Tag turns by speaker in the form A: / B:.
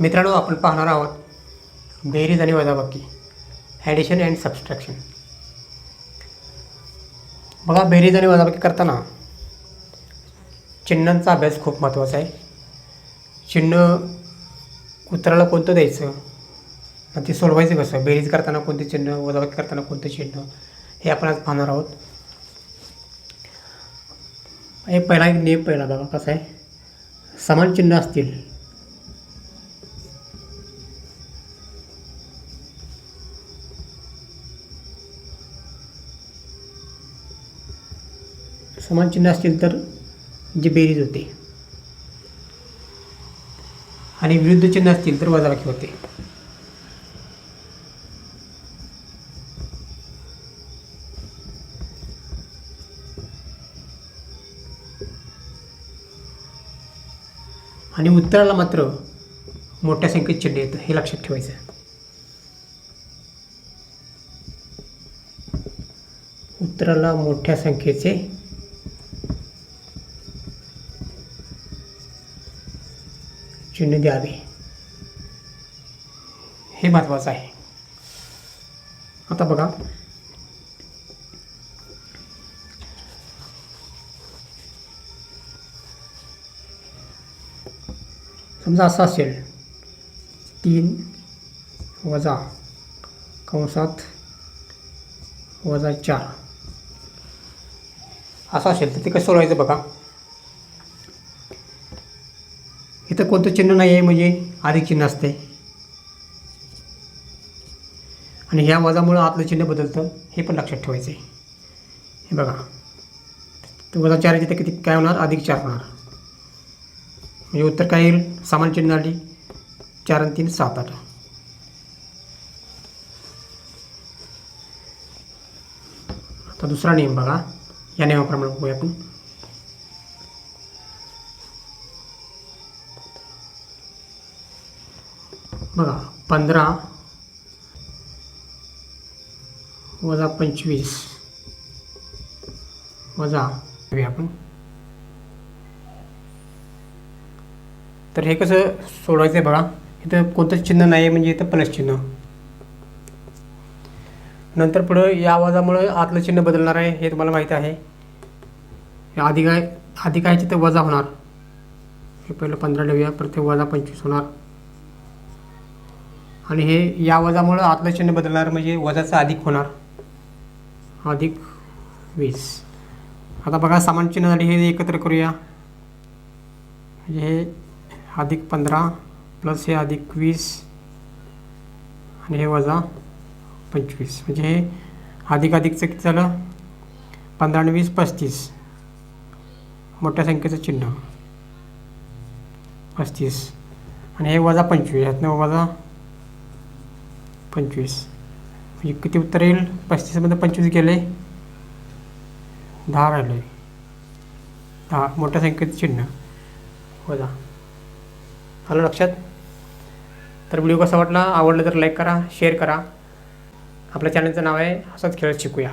A: मित्रांनो आपण पाहणार आहोत बेरीज आणि वजाबाकी. ॲडिशन अँड सबस्ट्रॅक्शन बघा बेरीज आणि वजाबाकी करताना चिन्हांचा अभ्यास खूप महत्त्वाचा आहे. चिन्ह उत्तराला कोणतं द्यायचं? आणि ते सोडवायचं कसं? बेरीज करताना कोणते चिन्ह वजाबाकी करताना कोणतं चिन्ह? हे आपण आज पाहणार आहोत. हे पहिला एक नियम पहिला बघा कसा आहे. समान चिन्ह असतील समान चिन्ह असतील तर जी बेरीज होते. आणि विरुद्ध चिन्ह असतील तर वजाबाकी होते. आणि उत्तराला मात्र मोठ्या संख्येत चिन्ह येतं हे लक्षात ठेवायचं आहे उत्तराला मोठ्या संख्येचे दृष्टीने द्यावे. हे महत्त्वाचं आहे. आता बघा. समजा असं असेल तीन वजा कंसात वजा चार. असं असेल तर ते कसं सोडवायचं बघा. इथं कोणतं चिन्ह नाही आहे म्हणजे अधिक चिन्ह असते. आणि ह्या वजामुळं आतलं चिन्ह बदलतं हे पण लक्षात ठेवायचं आहे. हे बघा. तर वजा चार तिथे किती काय होणार? अधिक चार होणार. म्हणजे उत्तर काय येईल? सामान चिन्ह आली चार आणि तीन सात आठ. आता दुसरा नियम बघा. या नियमाप्रमाणे बघूया आपण. बघा पंधरा वजा पंचवीस वजा आपण. तर हे कसं सोडवायचं आहे बघा. इथं कोणतं चिन्ह नाही आहे म्हणजे इथं प्लस चिन्ह. नंतर पुढं या आवाजामुळं आतलं चिन्ह बदलणार आहे हे तुम्हाला माहीत आहे. आधी काय आधी काय तिथं वजा होणार. हे पहिलं पंधरा लिहूया परत ते वजा पंचवीस होणार. आणि हे या वजामुळं आतलं चिन्ह बदलणार म्हणजे वजाचं अधिक होणार. अधिक वीस. आता बघा समान चिन्ह झाली हे एकत्र करूया. म्हणजे हे अधिक पंधरा प्लस हे अधिक वीस आणि हे वजा पंचवीस. म्हणजे हे अधिक अधिकचं किती झालं? पंधरा आणि वीस पस्तीस. मोठ्या संख्येचं चिन्ह. पस्तीस. आणि हे वजा पंचवीस. ह्यातनं वजा पंचवीस. म्हणजे किती उत्तर येईल? पस्तीसमध्ये पंचवीस गेले. दहा राहिले दहा. मोठ्या संख्येचं चिन्ह. वजा. आलं लक्षात? तर व्हिडिओ कसा वाटला? आवडलं तर लाईक करा शेअर करा. आपल्या चॅनलचं नाव आहे असंच खेळत शिकूया.